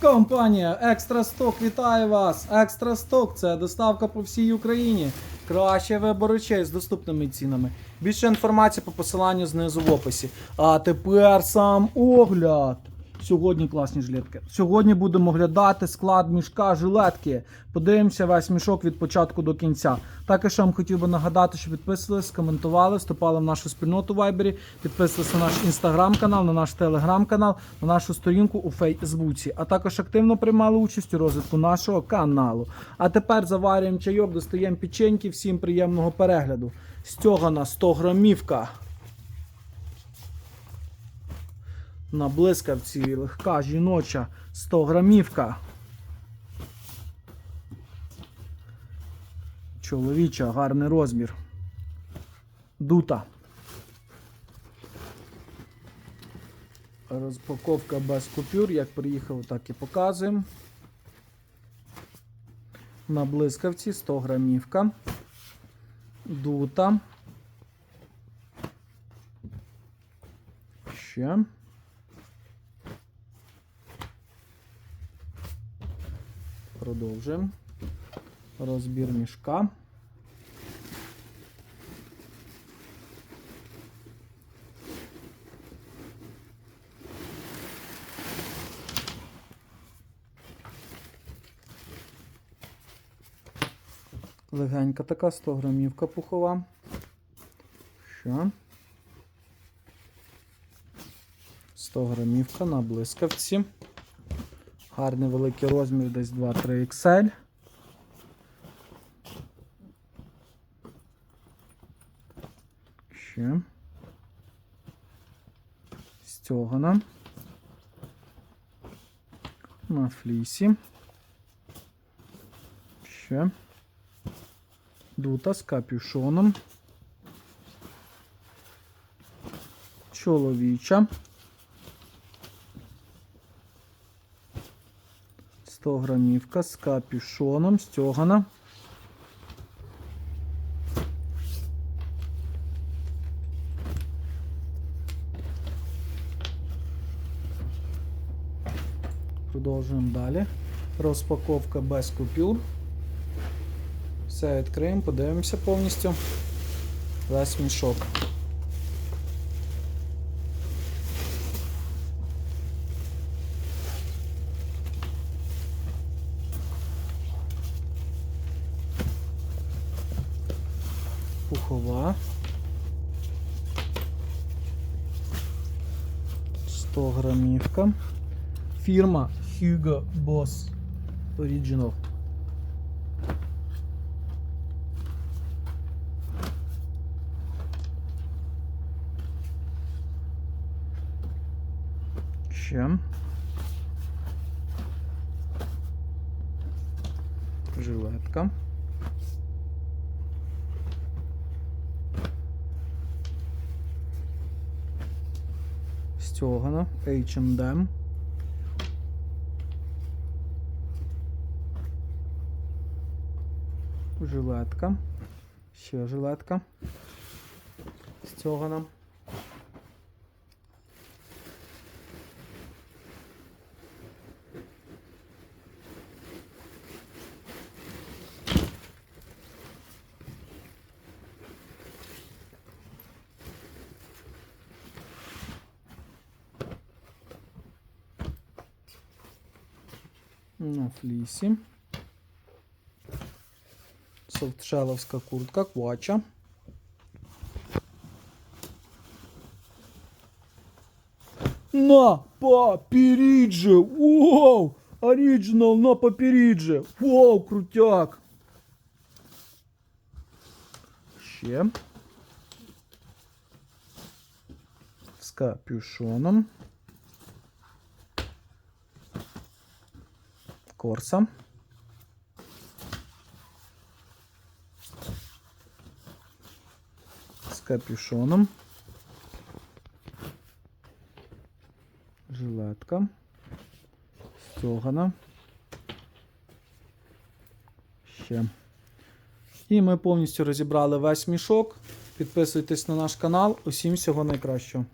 Компанія Екстра Сток вітає вас! Екстра Сток це доставка по всій Україні. Краще вибор речей з доступними цінами. Більше інформації по посиланню знизу в описі. А тепер сам огляд. Сьогодні класні жилетки. Сьогодні будемо оглядати склад мішка жилетки. Подивимося весь мішок від початку до кінця. Також вам хотів би нагадати, що підписувались, коментували, вступали в нашу спільноту в Вайбері, підписувалися на наш інстаграм-канал, на наш телеграм-канал, на нашу сторінку у Фейсбуці, а також активно приймали участь у розвитку нашого каналу. А тепер заварюємо чайок, достаємо печеньки. Всім приємного перегляду. Стьогана 100 грамівка. На блискавці легка жіноча 100 грамівка. Чоловіча, гарний розмір. Дута. Розпаковка без купюр. Як приїхав, так і показуємо. На блискавці 100 грамівка. Дута. Ще. Продовжуємо. Розбір мішка. Легенька така 100 грамівка пухова. Що? 100 грамівка на блискавці. Гарний великий розмір, десь 2-3 XL. Ще. Стьогана. На флісі. Ще. Дута з капюшоном. Чоловіча. 100 грамівка з капюшоном, стьогана. Продовжуємо далі. Розпаковка без купюр. Все відкриємо, подивимося повністю. Весь мішок. Пухова. 100 грамівка. Фірма Hugo Boss Original. Ще. Жилетка. Стьогана H&M. Жилетка. Ще жилетка. Стьогана. На флісі. Софтшеловська куртка, квача. На папірідже! Вау! Оригінал на папірідже! Вау, крутяк! Ще. З капюшоном. Корса. З капюшоном. Жилетка. Стьогана. Ще. І ми повністю розібрали весь мішок. Підписуйтесь на наш канал. Усім всього найкращого.